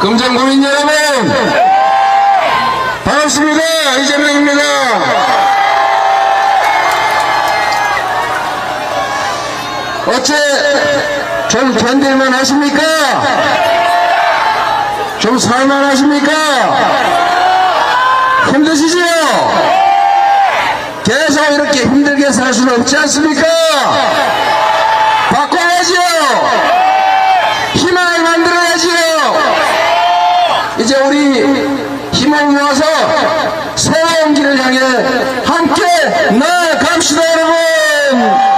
금정 국민 여러분, 반갑습니다. 이재명입니다. 어째 좀 견딜만 하십니까? 좀 살만 하십니까? 힘드시죠? 계속 이렇게 힘들게 살 수는 없지 않습니까? 바꿔야지요! 희망을 만들어야지요! 이제 우리 힘을 모아서 새로운 길을 향해 함께 나아갑시다, 여러분!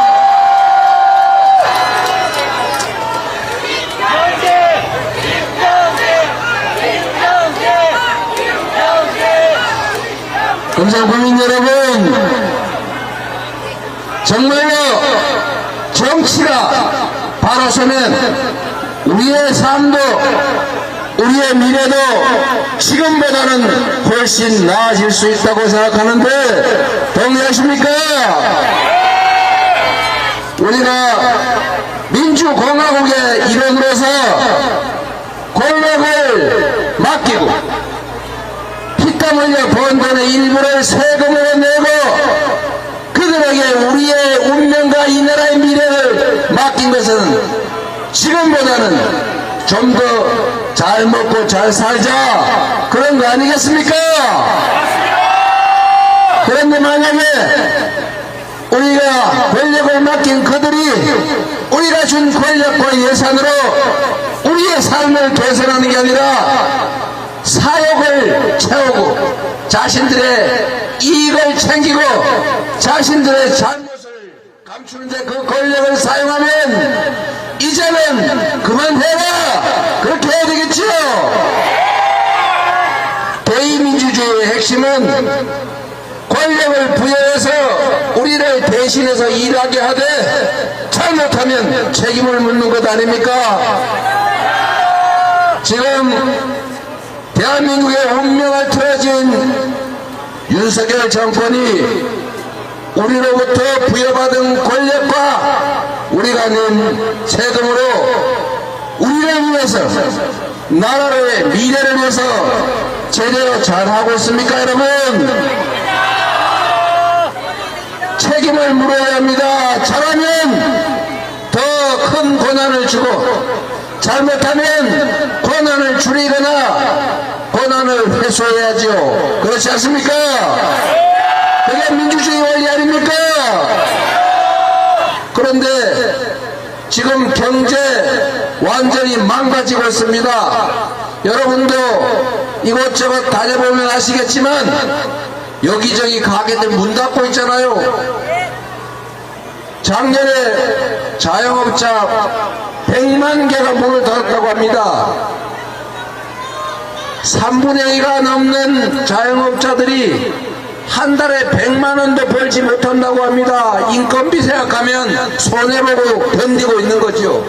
금상 국민 여러분, 정말로 정치가 서면 우리의 삶도 우리의 미래도 지금보다는 훨씬 나아질 수 있다고 생각하는데 동의하십니까? 우리가 민주공화국의 일원으로서 권력을 맡기고 피땀 흘려 번 돈의 일부를 세금으로 내고 그들에게 우리의 운명과 이 나라의 미래를 지금보다는 좀 더 잘 먹고 잘 살자 그런 거 아니겠습니까? 그런데 만약에 우리가 권력을 맡긴 그들이 우리가 준 권력과 예산으로 우리의 삶을 개선하는 게 아니라 사욕을 채우고 자신들의 이익을 챙기고 자신들의 잘못을 감추는데 그 권력을 사용하면 이제는 그만해라! 그렇게 해야 되겠지요? 대의민주주의의 핵심은 권력을 부여해서 우리를 대신해서 일하게 하되 잘못하면 책임을 묻는 것 아닙니까? 지금 대한민국의 운명을 틀어진 윤석열 정권이 우리로부터 부여받은 권력과 우리가 낸 세금으로 우리를 위해서 나라의 미래를 위해서 제대로 잘하고 있습니까 여러분 책임을 물어야 합니다 잘하면 더 큰 권한을 주고 잘못하면 권한을 줄이거나 권한을 회수해야죠. 그렇지 않습니까? 그게 민주주의 원리 아닙니까? 그런데 지금 경제 완전히 망가지고 있습니다. 여러분도 이곳저곳 다녀보면 아시겠지만 여기저기 가게들 문 닫고 있잖아요. 작년에 자영업자 100만 개가 문을 닫았다고 합니다. 3분의 2가 넘는 자영업자들이 한 달에 100만 원도 벌지 못한다고 합니다. 인건비 생각하면 손해보고 견디고 있는 거죠.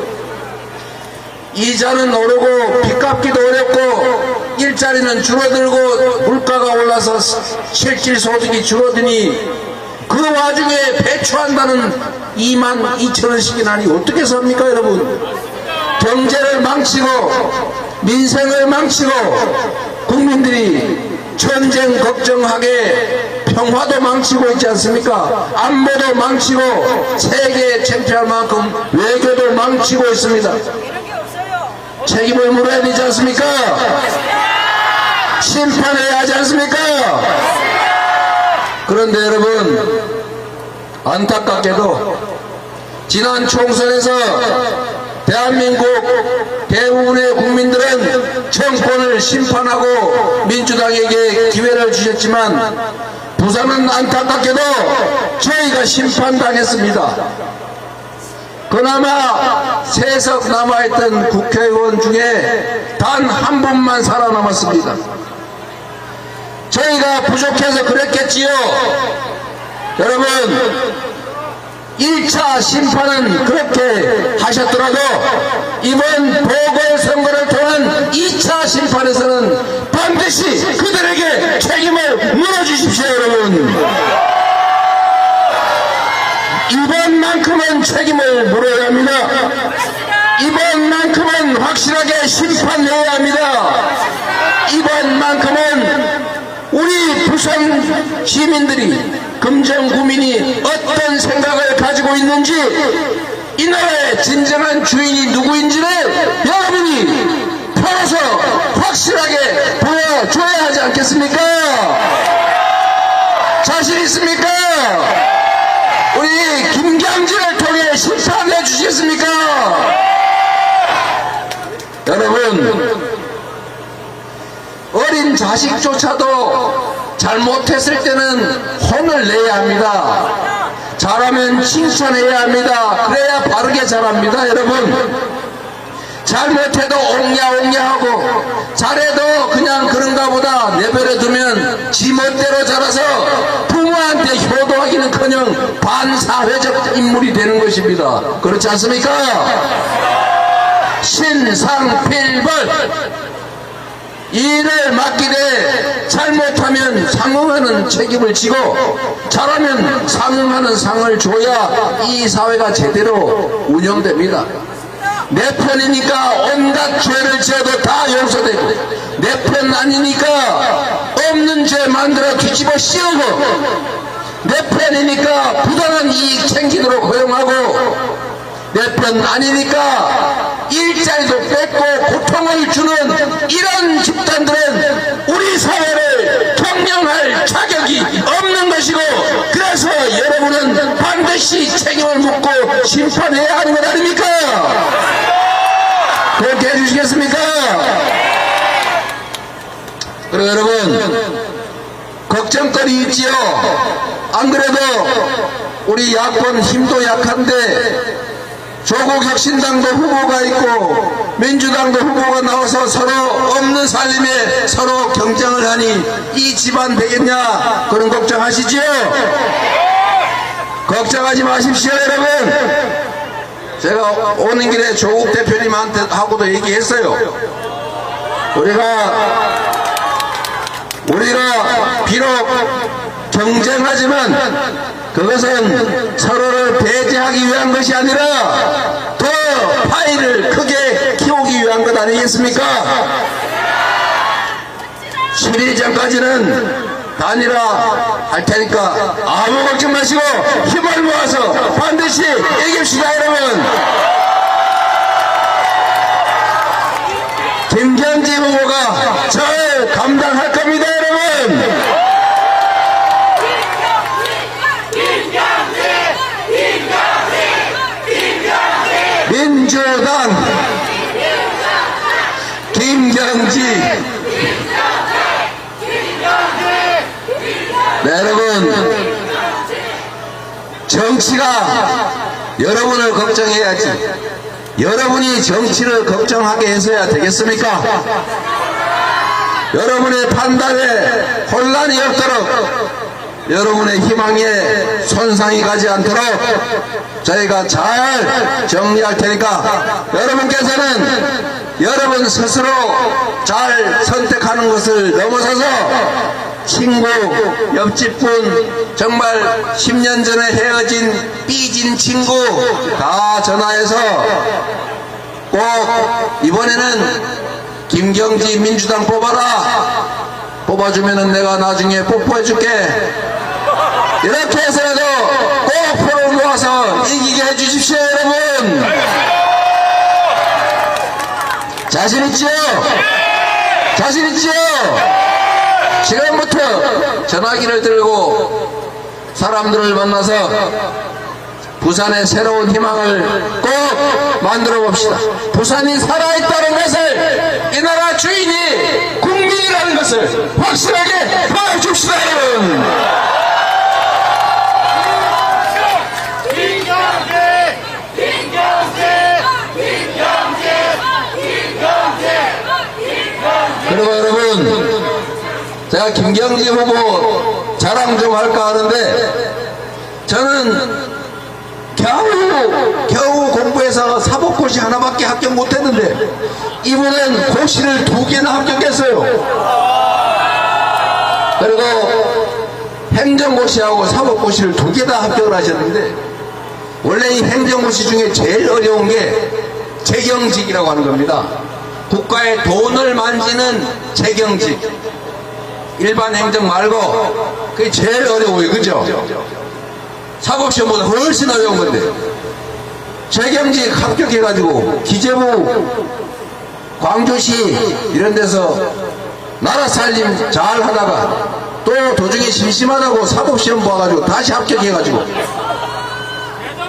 이자는 오르고 빚갚기도 어렵고 일자리는 줄어들고 물가가 올라서 실질 소득이 줄어드니 그 와중에 배추한다는 2만 2천 원씩이 나니 어떻게 삽니까 여러분 경제를 망치고 민생을 망치고 국민들이 전쟁 걱정하게 평화도 망치고 있지 않습니까? 안보도 망치고 세계에 창피할 만큼 외교도 망치고 있습니다. 책임을 물어야 되지 않습니까? 심판해야 하지 않습니까? 그런데 여러분 안타깝게도 지난 총선에서 대한민국 대부분의 국민들은 정권을 심판하고 민주당에게 기회를 주셨지만 부산은 안타깝게도 저희가 심판당했습니다. 그나마 세석 남아있던 국회의원 중에 단 한 분만 살아남았습니다. 저희가 부족해서 그랬겠지요. 여러분, 1차 심판은 그렇게 하셨더라도 이번 보궐선거를 통한 2차 심판에서는 반드시 그들에게 책임을 물어주십시오, 여러분. 이번만큼은 책임을 물어야 합니다. 이번만큼은 확실하게 심판해야 합니다. 이번만큼은 우리 부산 시민들이 금정 구민이 어떤 생각을 가지고 있는지 이 나라의 진정한 주인이 누구인지를 여러분이 풀어서 확실하게 보여줘야 하지 않겠습니까? 자신 있습니까? 우리 김경진을 통해 심판해 주시겠습니까? 여러분, 어린 자식조차도 잘못했을 때는 혼을 내야 합니다. 잘하면 칭찬해야 합니다. 그래야 바르게 자랍니다, 여러분. 잘못해도 옹냐옹냐하고 잘해도 그냥 그런가 보다 내버려 두면 지 멋대로 자라서 부모한테 효도하기는커녕 반사회적 인물이 되는 것입니다. 그렇지 않습니까? 신상필벌 일을 맡기되 잘못하면 상응하는 책임을 지고 잘하면 상응하는 상을 줘야 이 사회가 제대로 운영됩니다. 내 편이니까 온갖 죄를 지어도 다 용서되고 내 편 아니니까 없는 죄 만들어 뒤집어 씌우고 내 편이니까 부당한 이익 챙기도록 허용하고 내 편 아니니까 일자리도 뺏고 고통을 주는 이런 집단들은 우리 사회를 경영할 자격이 없는 것이고 그래서 여러분은 반드시 책임을 묻고 심판해야 하는 것 아닙니까? 그렇게 해주시겠습니까? 그리고 여러분 걱정거리 있지요 안 그래도 우리 야권 힘도 약한데 조국혁신당도 후보가 있고 민주당도 후보가 나와서 서로 없는 살림에 서로 경쟁을 하니 이 집안 되겠냐? 그런 걱정하시지요? 걱정하지 마십시오 여러분. 제가 오는 길에 조국 대표님한테 하고도 얘기했어요. 우리가 우리가 비록 경쟁하지만 그것은 서로를 배제하기 위한 것이 아니라 더 파이를 크게 키우기 위한 것 아니겠습니까? 7일 전까지는 단일화 할 테니까 아무 걱정 마시고 힘을 모아서 반드시 이깁시다 여러분 김경지 후보가 잘 감당할 겁니다 여러분 민주당 김경지 네, 여러분 정치가 여러분을 걱정해야지 여러분이 정치를 걱정하게 해서야 되겠습니까? 여러분의 판단에 혼란이 없도록 여러분의 희망에 손상이 가지 않도록 저희가 잘 정리할 테니까 여러분께서는 여러분 스스로 잘 선택하는 것을 넘어서서 친구, 옆집분, 정말 10년 전에 헤어진 삐진 친구 다 전화해서 꼭 이번에는 김경지 민주당 뽑아라 뽑아주면은 내가 나중에 뽀뽀해줄게 이렇게 해서라도 꼭 표를 모아서 이기게 해주십시오 여러분 자신 있지요? 자신 있지요? 지금부터 전화기를 들고 사람들을 만나서 부산의 새로운 희망을 꼭 만들어 봅시다. 부산이 살아있다는 것을 이 나라 주인이 김경지 후보 자랑 좀 할까 하는데, 저는 겨우, 겨우 공부해서 사법고시 하나밖에 합격 못했는데, 이분은 고시를 두 개나 합격했어요. 그리고 행정고시하고 사법고시를 두 개 다 합격을 하셨는데, 원래 이 행정고시 중에 제일 어려운 게 재경직이라고 하는 겁니다. 국가의 돈을 만지는 재경직. 일반 행정 말고 그게 제일 어려워요. 그죠? 사법시험보다 훨씬 어려운 건데. 재경직 합격해가지고 기재부 광주시 이런 데서 나라 살림 잘 하다가 또 도중에 심심하다고 사법시험 봐가지고 다시 합격해가지고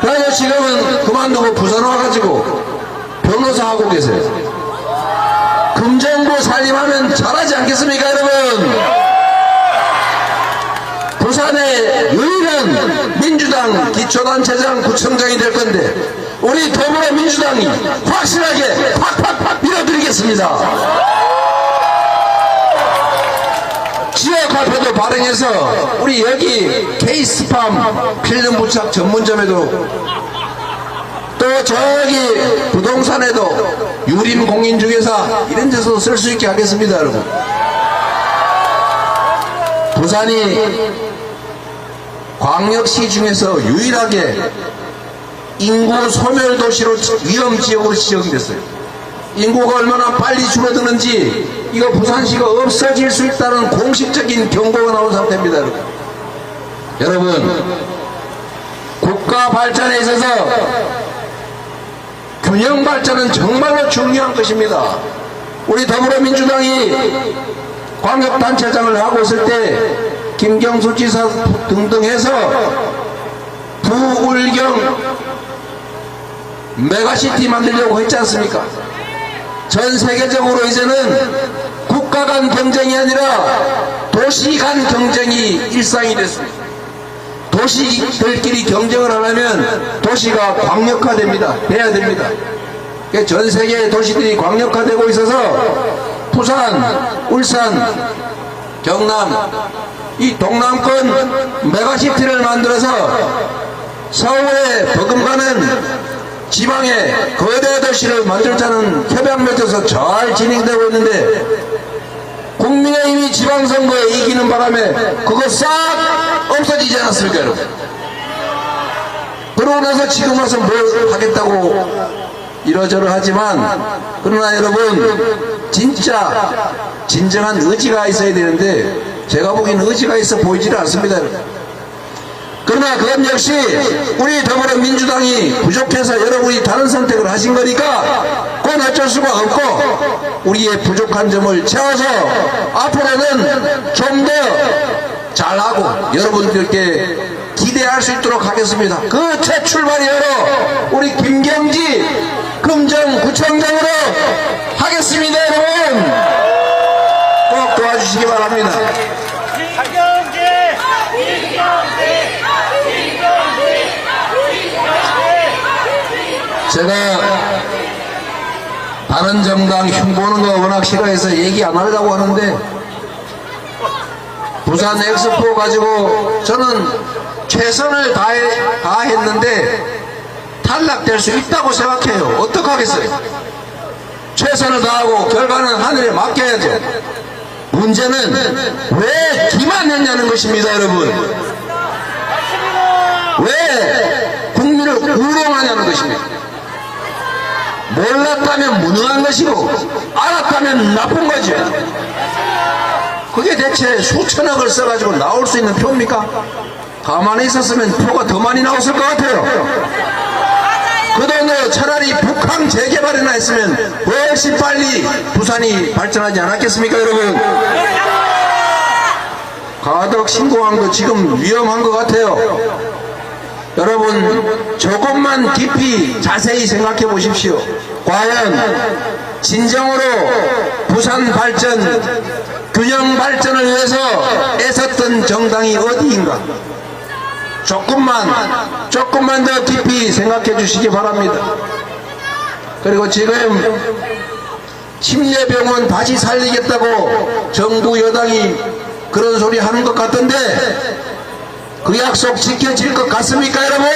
그래서 지금은 그만두고 부산 와가지고 변호사 하고 계세요. 금정부 살림하면 잘하지 않겠습니까 여러분? 부산의 유일한 민주당 기초단체장 구청장이 될 건데 우리 더불어민주당이 확실하게 팍팍팍 밀어드리겠습니다. 지역 화폐도 발행해서 우리 여기 케이스팜 필름 부착 전문점에도 또 저기 부동산에도 유림 공인중개사 이런 데서 쓸 수 있게 하겠습니다 여러분 부산이 광역시 중에서 유일하게 인구 소멸 도시로 위험 지역으로 지정됐어요. 인구가 얼마나 빨리 줄어드는지 이거 부산시가 없어질 수 있다는 공식적인 경고가 나온 상태입니다. 여러분. 여러분 국가 발전에 있어서 균형 발전은 정말로 중요한 것입니다. 우리 더불어민주당이 광역단체장을 하고 있을 때 김경수 지사 등등 해서 부울경 메가시티 만들려고 했지 않습니까? 전 세계적으로 이제는 국가 간 경쟁이 아니라 도시 간 경쟁이 일상이 됐습니다. 도시들끼리 경쟁을 하려면 도시가 광역화됩니다. 돼야 됩니다. 그러니까 전 세계의 도시들이 광역화되고 있어서 부산, 울산, 경남, 이 동남권 메가시티를 만들어서 서울에 버금가는 지방의 거대 도시를 만들자는 협약 맺어서 잘 진행되고 있는데 국민의힘이 지방선거에 이기는 바람에 그거 싹 없어지지 않았습니까 여러분? 그러고 나서 지금 와서 뭘 하겠다고 이러저러 하지만 그러나 여러분 진짜 진정한 의지가 있어야 되는데 제가 보기에는 의지가 있어 보이지는 않습니다 그러나 그건 역시 우리 더불어민주당이 부족해서 여러분이 다른 선택을 하신 거니까 그건 어쩔 수가 없고 우리의 부족한 점을 채워서 앞으로는 좀 더 잘하고 여러분들께 기대할 수 있도록 하겠습니다. 그 첫 출발이 바로 우리 김경지 금정구청장으로 하겠습니다 여러분 꼭 도와주시기 바랍니다. 박영재! 김경재! 제가 바른 정당 흉보는 거 워낙 싫어해서 얘기 안 하려고 하는데 부산 엑스포 가지고 저는 최선을 다해, 다했는데 탈락될 수 있다고 생각해요. 어떡하겠어요? 최선을 다하고 결과는 하늘에 맡겨야죠. 문제는 왜 기만 했냐는 것입니다, 여러분. 왜 국민을 우롱하냐는 것입니다. 몰랐다면 무능한 것이고 알았다면 나쁜 거죠. 그게 대체 수천억을 써가지고 나올 수 있는 표입니까? 가만히 있었으면 표가 더 많이 나왔을 것 같아요. 그 돈으로 차라리 북한 재개발이나 했으면 훨씬 빨리 부산이 발전하지 않았겠습니까, 여러분? 가덕 신공한 거 지금 위험한 것 같아요. 여러분 조금만 깊이 자세히 생각해 보십시오. 과연 진정으로 부산 발전, 균형 발전을 위해서 애썼던 정당이 어디인가? 조금만, 조금만 더 깊이 생각해 주시기 바랍니다. 그리고 지금 침례병원 다시 살리겠다고 정부 여당이 그런 소리 하는 것 같던데 그 약속 지켜질 것 같습니까 여러분?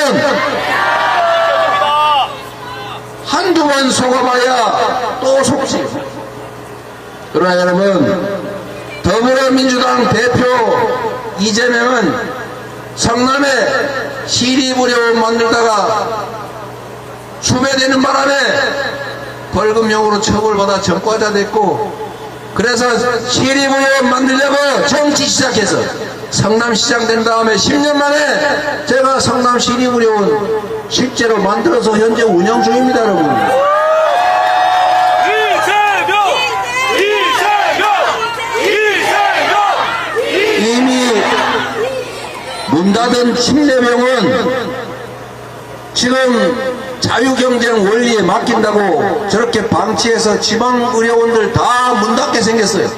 한두 번 속아봐야 또 속지 그러나 여러분 더불어민주당 대표 이재명은 성남에 시리부려 만들다가 수배되는 바람에 벌금형으로 처벌받아 전과자 됐고 그래서 시립의원 만들려고 정치 시작해서 성남시장 된 다음에 10년 만에 제가 성남 시립의원 실제로 만들어서 현재 운영 중입니다 여러분 이재명! 이재명! 이재명! 이미 문 닫은 침례병은 지금 자유경쟁 원리에 맡긴다고 저렇게 방치해서 지방의료원들 다 문 닫게 생겼어요.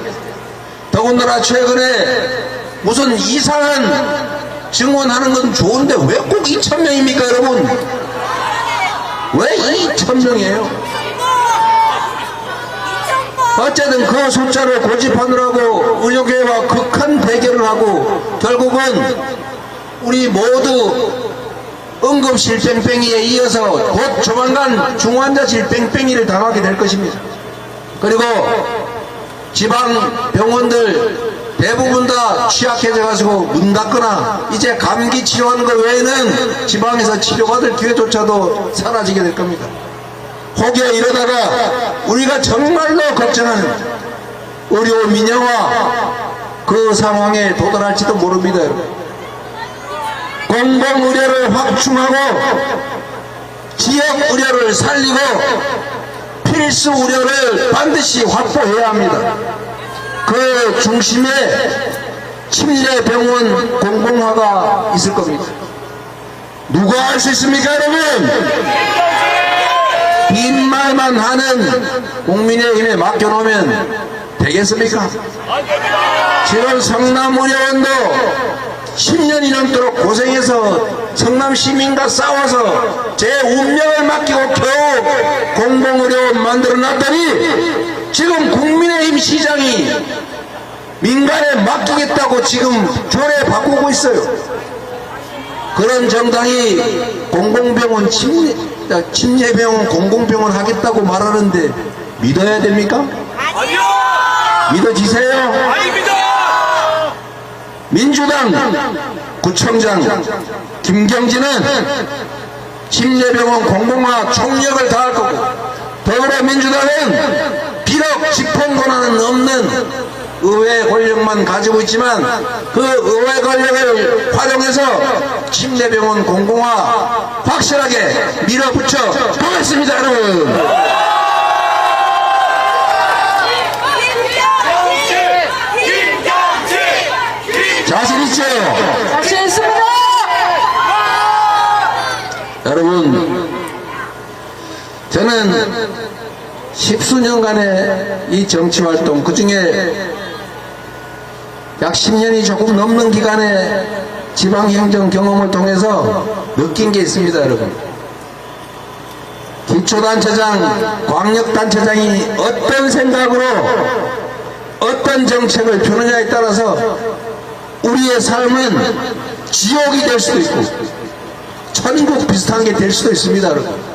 더군다나 최근에 무슨 이상한 증언하는 건 좋은데 왜 꼭 2천명입니까 여러분? 왜 2천명이에요? 어쨌든 그 숫자를 고집하느라고 의료계와 극한 대결을 하고 결국은 우리 모두 응급실 뺑뺑이에 이어서 곧 조만간 중환자실 뺑뺑이를 당하게 될 것입니다. 그리고 지방 병원들 대부분 다 취약해져 가지고 문 닫거나 이제 감기 치료하는 것 외에는 지방에서 치료받을 기회조차도 사라지게 될 겁니다. 혹여 이러다가 우리가 정말로 걱정하는 의료 민영화 그 상황에 도달할지도 모릅니다. 공공의료를 확충하고 지역의료를 살리고 필수 의료를 반드시 확보해야 합니다. 그 중심에 침례병원 공공화가 있을 겁니다. 누가 할 수 있습니까 여러분? 빈말만 하는 국민의힘에 맡겨놓으면 되겠습니까? 지금 성남의료원도 10년이 넘도록 고생해서 성남 시민과 싸워서 제 운명을 맡기고 겨우 공공의료원 만들어 놨더니 지금 국민의힘 시장이 민간에 맡기겠다고 지금 조례 바꾸고 있어요. 그런 정당이 공공병원 침례, 침례병원 공공병원 하겠다고 말하는데 믿어야 됩니까? 아니요! 믿어지세요? 아닙니다! 민주당 구청장 김경진은 침례병원 공공화 총력을 다할 거고 더불어민주당은 비록 집권 권한은 없는 의회 권력만 가지고 있지만 그 의회 권력을 활용해서 침례병원 공공화 확실하게 밀어붙여 보겠습니다 여러분 김경진! 김경진! 자신 있죠? 자신 있습니다. 여러분, 저는 십수년간의 이 정치활동, 그 중에 약 10년이 조금 넘는 기간의 지방행정 경험을 통해서 느낀 게 있습니다, 여러분. 기초단체장, 광역단체장이 어떤 생각으로 어떤 정책을 펴느냐에 따라서 우리의 삶은 지옥이 될 수도 있고 천국 비슷한 게 될 수도 있습니다, 여러분.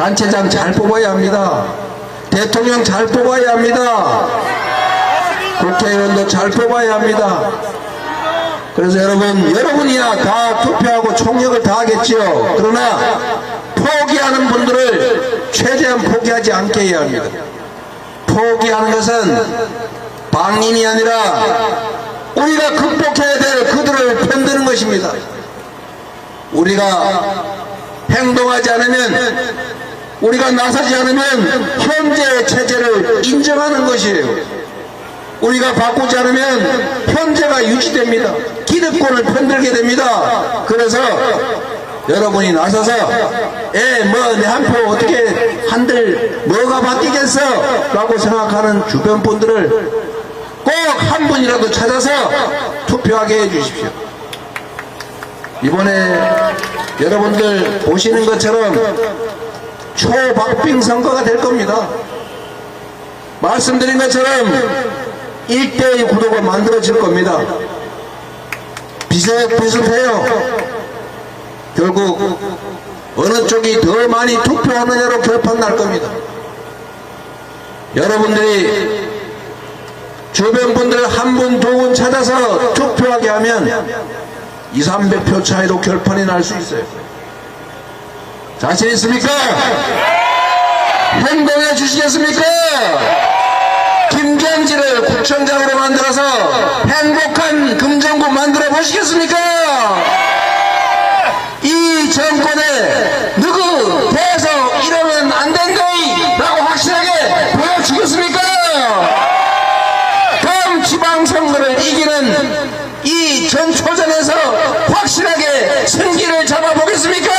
단체장 잘 뽑아야 합니다. 대통령 잘 뽑아야 합니다. 국회의원도 잘 뽑아야 합니다. 그래서 여러분, 여러분이야 다 투표하고 총력을 다하겠지요. 그러나 포기하는 분들을 최대한 포기하지 않게 해야 합니다. 포기하는 것은 방임이 아니라 우리가 극복해야 될 그들을 편드는 것입니다. 우리가 행동하지 않으면 우리가 나서지 않으면 현재의 체제를 인정하는 것이에요. 우리가 바꾸지 않으면 현재가 유지됩니다. 기득권을 편들게 됩니다. 그래서 여러분이 나서서 에뭐내 한 표 어떻게 한들 뭐가 바뀌겠어 라고 생각하는 주변 분들을 꼭 한 분이라도 찾아서 투표하게 해주십시오. 이번에 여러분들 보시는 것처럼 초박빙 선거가 될 겁니다. 말씀드린 것처럼 일대의 구도가 만들어질 겁니다. 비슷 비슷해요. 결국 어느 쪽이 더 많이 투표하느냐로 결판 날 겁니다. 여러분들이 주변 분들 한 분, 두 분 찾아서 투표하게 하면 2, 300표 차이로 결판이 날 수 있어요. 자신 있습니까? 행동해 주시겠습니까? 김경지를 구청장으로 만들어서 행복한 금정구 만들어 보시겠습니까? 이 정권에 누구 대해서 이러면 안 된다이 라고 확실하게 보여주겠습니까? 다음 지방선거를 이기는 이 전초전에서 확실하게 승기를 잡아보겠습니까?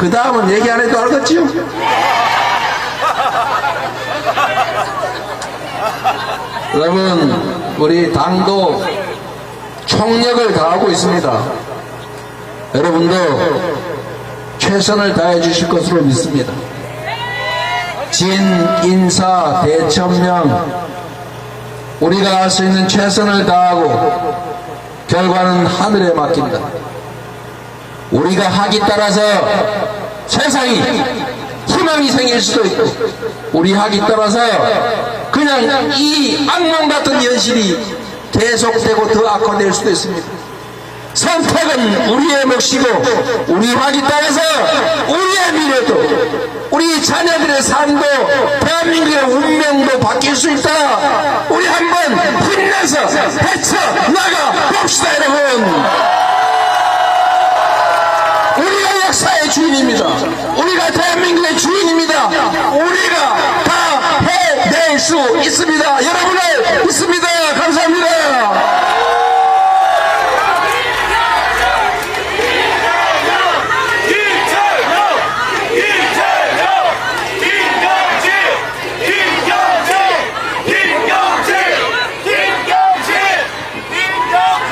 그 다음은 얘기 안 해도 알겠지요? 여러분, 우리 당도 총력을 다하고 있습니다. 여러분도 최선을 다해 주실 것으로 믿습니다. 진, 인사, 대천명, 우리가 할 수 있는 최선을 다하고 결과는 하늘에 맡긴다. 우리가 하기 따라서 세상이 희망이 생길 수도 있고 우리 하기 따라서 그냥 이 악몽 같은 현실이 계속되고 더 악화될 수도 있습니다. 선택은 우리의 몫이고 우리 하기 따라서 우리의 미래도 우리 자녀들의 삶도 대한민국의 운명도 바뀔 수 있다. 우리 한번 힘내서 헤쳐 나가 봅시다 여러분. 역사의 주인입니다. 우리가 대한민국의 주인입니다. 우리가 다 해낼 수 있습니다. 여러분을 믿습니다. 감사합니다. 김태형! 김태형! 김경지! 김경지! 김경지! 김경지! 김경지!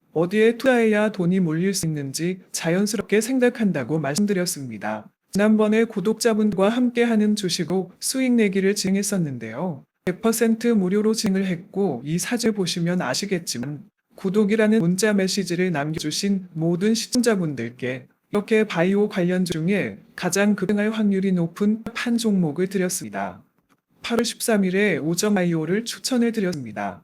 어디에 투자해야 돈이 몰릴 수 있는지 자연스럽게 생각한다고 말씀드렸습니다. 지난번에 구독자분과 함께하는 주식으로 수익 내기를 진행했었는데요. 100% 무료로 진행을 했고 이 사진을 보시면 아시겠지만 구독이라는 문자 메시지를 남겨주신 모든 시청자분들께 이렇게 바이오 관련주 중에 가장 급등할 확률이 높은 한 종목을 드렸습니다. 8월 13일에 오점 바이오를 추천해 드렸습니다.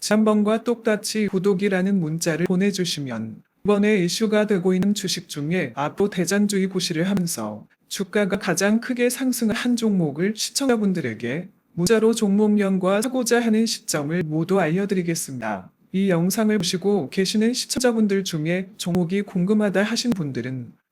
지난번과 똑같이 구독이라는 문자를 보내주시면 이번에 이슈가 되고 있는 주식 중에 앞으로 대장주의 구시를 하면서 주가가 가장 크게 상승한 한 종목을 시청자분들에게 문자로 종목명과 사고자 하는 시점을 모두 알려드리겠습니다. 이 영상을 보시고 계시는 시청자분들 중에 종목이 궁금하다 하신 분들은